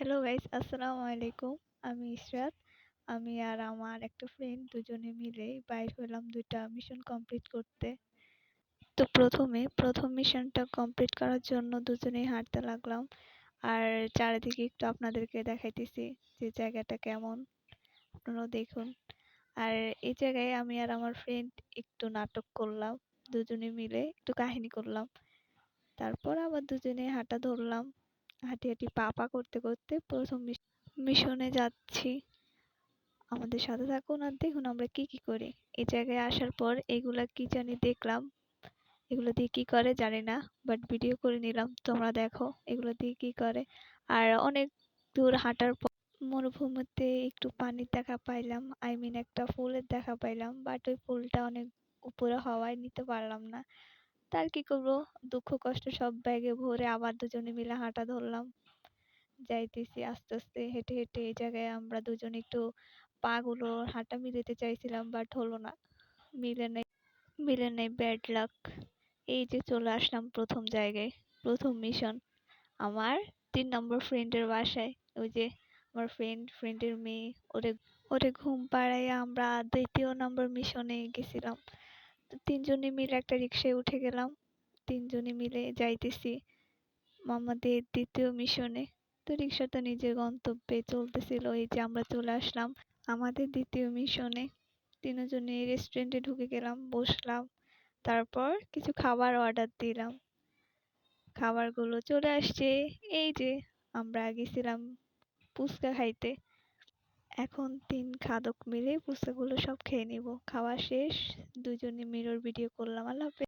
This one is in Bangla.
হ্যালো গাইস আসসালামু আলাইকুম আমি ইশরাত। আমি আর আমার একটা ফ্রেন্ড দুজনে মিলে বাইর হলাম দুইটা মিশন কমপ্লিট করতে। তো প্রথমে, প্রথম মিশনটা কমপ্লিট করার জন্য দুজনেই হাঁটতে লাগলাম। আর চারিদিকে একটু আপনাদেরকে দেখাইতেছি যে জায়গাটা কেমন। আপনারাও দেখুন। আর এই জায়গায় আমি আর আমার ফ্রেন্ড একটু নাটক করলাম। দুজনে মিলে একটু কাহিনী করলাম। তারপর আবার দুজনে হাঁটা ধরলাম। হাঁটি হাঁটি পা পা করতে করতে প্রথম মিশনে যাচ্ছি। আমাদের সাথে থাকুন আর দেখুন আমরা কি কি করি। এই জায়গায় আসার পর এগুলা কি জানি দেখলাম। এগুলো দিয়ে কি করে জানি না বাট ভিডিও করে নিলাম। তোমরা দেখো এগুলো দিয়ে কি করে। আর অনেক দূর হাঁটার পর মরুভূমিতে একটু পানির দেখা পাইলাম। আই মিন একটা ফুলের দেখা পাইলাম বাট ওই ফুলটা অনেক উপরে হওয়ায় নিতে পারলাম না। তার কি করব? দুঃখ, কষ্ট সব ব্যাগে ভরে আবার দুজনে মিলে হাঁটা ধরলাম। যাইতেছি আস্তে আস্তে হেঁটে হেঁটে এই জায়গায় আমরা দুজন একটু পা গুলো হাঁটা মিলাতে চাইছিলাম বাট হলো না। মিলে নাই মিলে নাই ব্যাড লাক এই যে চলে আসলাম প্রথম জায়গায়, প্রথম মিশন আমার তিন নম্বর ফ্রেন্ডের বাসায়, ওই যে আমার ফ্রেন্ড ফ্রেন্ডের মেয়ে, ওরে ওরে ঘুম পাড়াইয়া আমরা দ্বিতীয় নম্বর মিশনে গেছিলাম। তিনজনে মিলে একটা রিক্সায় উঠে গেলাম। তিনজনে মিলে যাইতেছি আমাদের দ্বিতীয় মিশনে তো রিক্সাটা নিজের গন্তব্যে চলতেছিল, এই যে আমরা চলে আসলাম আমাদের দ্বিতীয় মিশনে তিনজনে রেস্টুরেন্টে ঢুকে গেলাম, বসলাম, তারপর কিছু খাবার অর্ডার দিলাম। খাবারগুলো চলে আসছে, এই যে আমরা গেছিলাম ফুচকা খাইতে। এখন তিন খাদক মিলে ফুচকাগুলো সব খেয়ে নিব। খাওয়া শেষ, দুজনে মিরর ভিডিও করলাম, আল্লাহ হাফেজ।